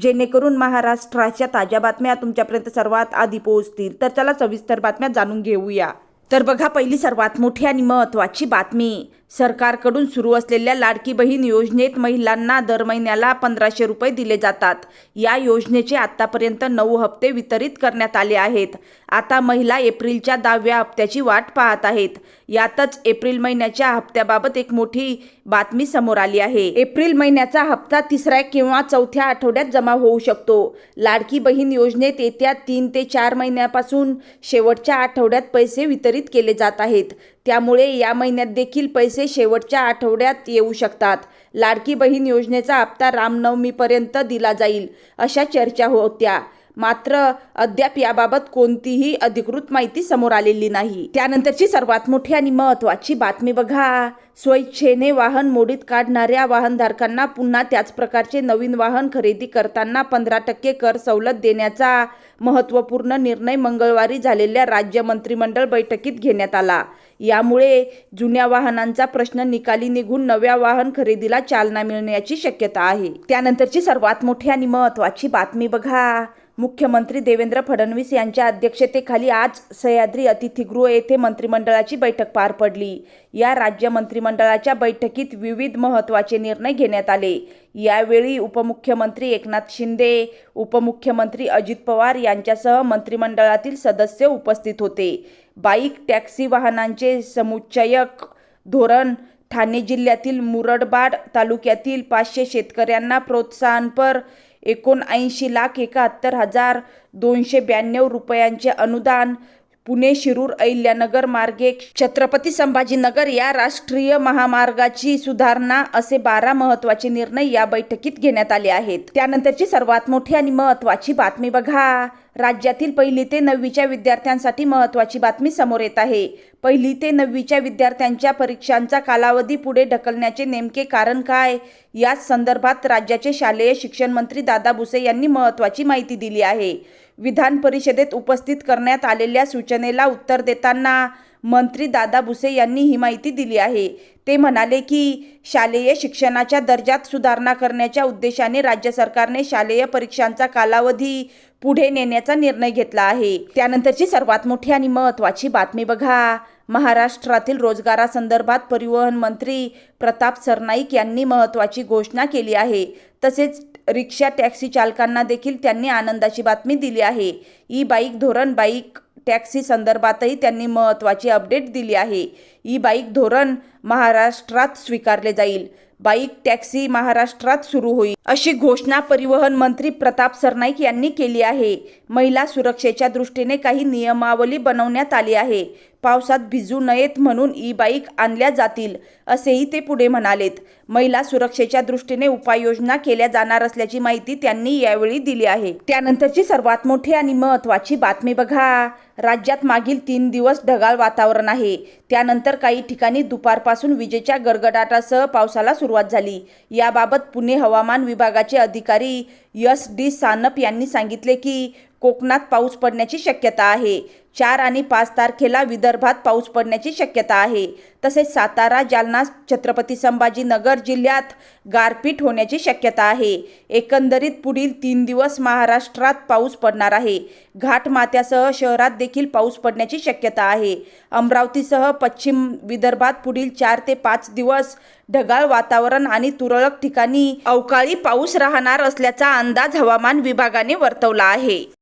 जेणेकरून महाराष्ट्राच्या ताज्या बातम्या तुमच्यापर्यंत सर्वात आधी पोहोचतील. तर चला सविस्तर बातम्या जाणून घेऊया. तर बघा पहिली सर्वात मोठी आणि महत्त्वाची बातमी. सरकारकडून सुरू असलेल्या लाडकी बहीण योजनेत महिलांना दर महिन्याला पंधराशे रुपये दिले जातात. या योजनेचे आतापर्यंत नऊ हप्ते वितरित करण्यात आले आहेत. आता महिला एप्रिलच्या दहाव्या हप्त्याची वाट पाहत आहेत. यातच एप्रिल महिन्याच्या हप्त्याबाबत एक मोठी बातमी समोर आली आहे. एप्रिल महिन्याचा हप्ता तिसऱ्या किंवा चौथ्या आठवड्यात जमा होऊ शकतो. लाडकी बहीण योजनेत येत्या तीन ते चार महिन्यापासून शेवटच्या आठवड्यात पैसे वितरित केले जात आहेत. त्यामुळे या महिन्यात देखील पैसे शेवटच्या आठवड्यात येऊ शकतात. लाडकी बहीण योजनेचा हप्ता रामनवमीपर्यंत दिला जाईल अशा चर्चा होत्या. मात्र अद्याप याबाबत कोणतीही अधिकृत माहिती समोर आलेली नाही. त्यानंतरची सर्वात मोठी आणि महत्वाची बातमी बघा. स्वइच्छेने वाहन मोडीत काढणाऱ्या वाहनधारकांना पुन्हा त्याच प्रकारचे नवीन वाहन खरेदी करताना पंधरा टक्के कर सवलत देण्याचा महत्त्वपूर्ण निर्णय मंगळवारी झालेल्या राज्य मंत्रिमंडळ बैठकीत घेण्यात आला. यामुळे जुन्या वाहनांचा प्रश्न निकाली निघून नव्या वाहन खरेदीला चालना मिळण्याची शक्यता आहे. त्यानंतरची सर्वात मोठी आणि महत्त्वाची बातमी बघा. मुख्यमंत्री देवेंद्र फडणवीस यांच्या अध्यक्षतेखाली आज सह्याद्री अतिथीगृह येथे मंत्रिमंडळाची बैठक पार पडली. या राज्य मंत्रिमंडळाच्या बैठकीत विविध महत्त्वाचे निर्णय घेण्यात आले. यावेळी उपमुख्यमंत्री एकनाथ शिंदे उपमुख्यमंत्री अजित पवार यांच्यासह मंत्रिमंडळातील सदस्य उपस्थित होते. बाईक टॅक्सी वाहनांचे समुच्चयक धोरण ठाणे जिल्ह्यातील मुरडबाड तालुक्यातील पाचशे शेतकऱ्यांना प्रोत्साहनपर एकोणऐंशी लाख एकाहत्तर हजार दोनशे ब्याण्णव रुपयांचे अनुदान पुणे शिरूर अहिल्यानगर मार्गे छत्रपती संभाजीनगर या राष्ट्रीय महामार्गाची सुधारणा असे बारा महत्त्वाचे निर्णय या बैठकीत घेण्यात आले आहेत. त्यानंतरची सर्वात मोठी आणि महत्त्वाची बातमी बघा. राज्यातील पहिली ते नववीच्या विद्यार्थ्यांसाठी महत्त्वाची बातमी समोर येत आहे. पहिली ते नववीच्या विद्यार्थ्यांच्या परीक्षांचा कालावधी पुढे ढकलण्याचे नेमके कारण काय? या संदर्भात राज्याचे शालेय शिक्षण मंत्री दादा भुसे यांनी महत्त्वाची माहिती दिली आहे. विधान परिषदेत उपस्थित करण्यात आलेल्या सूचनेला उत्तर देताना मंत्री दादा भुसे यांनी ही माहिती दिली आहे. ते म्हणाले की शालेय शिक्षणाच्या दर्जात सुधारणा करण्याच्या उद्देशाने राज्य सरकारने शालेय परीक्षांचा कालावधी पुढे नेण्याचा निर्णय घेतला आहे. त्यानंतरची सर्वात मोठी आणि महत्त्वाची बातमी बघा. महाराष्ट्रातील रोजगारासंदर्भात परिवहन मंत्री प्रताप सरनाईक यांनी महत्त्वाची घोषणा केली आहे. तसेच रिक्षा टॅक्सी चालकांना देखील त्यांनी आनंदाची बातमी दिली आहे. ई बाईक धोरण बाईक टॅक्सी संदर्भातही त्यांनी महत्त्वाची अपडेट दिली आहे. ई बाईक धोरण महाराष्ट्रात स्वीकारले जाईल. बाईक टॅक्सी महाराष्ट्रात सुरू होईल अशी घोषणा परिवहन मंत्री प्रताप सरनाईक यांनी केली आहे. महिला सुरक्षेच्या दृष्टीने काही नियमावली बनवण्यात आली आहे. पावसात भिजू नयेत म्हणून ई बाईक आणल्या जातील असेही ते पुढे म्हणालेत. महिला सुरक्षेच्या दृष्टीने उपाययोजना केल्या जाणार असल्याची माहिती त्यांनी यावेळी दिली आहे. त्यानंतरची सर्वात मोठी आणि महत्त्वाची बातमी बघा. राज्यात मागील तीन दिवस ढगाळ वातावरण आहे. त्यानंतर काही ठिकाणी दुपारपासून विजेच्या गडगडाटासह पावसाला सुरुवात झाली. याबाबत पुणे हवामान विभागाचे अधिकारी यस डी सानप यांनी सांगितले की कोकणात पाऊस पडण्याची शक्यता आहे. चार आणि पाच तारखेला विदर्भात पाऊस पडण्याची शक्यता आहे. तसेच सातारा जालना छत्रपती संभाजीनगर जिल्ह्यात गारपीट होण्याची शक्यता आहे. एकंदरीत पुढील तीन दिवस महाराष्ट्रात पाऊस पडणार आहे. घाटमात्यासह शहरात देखील पाऊस पडण्याची शक्यता आहे. अमरावतीसह पश्चिम विदर्भात पुढील चार ते पाच दिवस ढगाळ वातावरण आणि तुरळक ठिकाणी अवकाळी पाऊस राहणार असल्याचा अंदाज हवामान विभागाने वर्तवला आहे.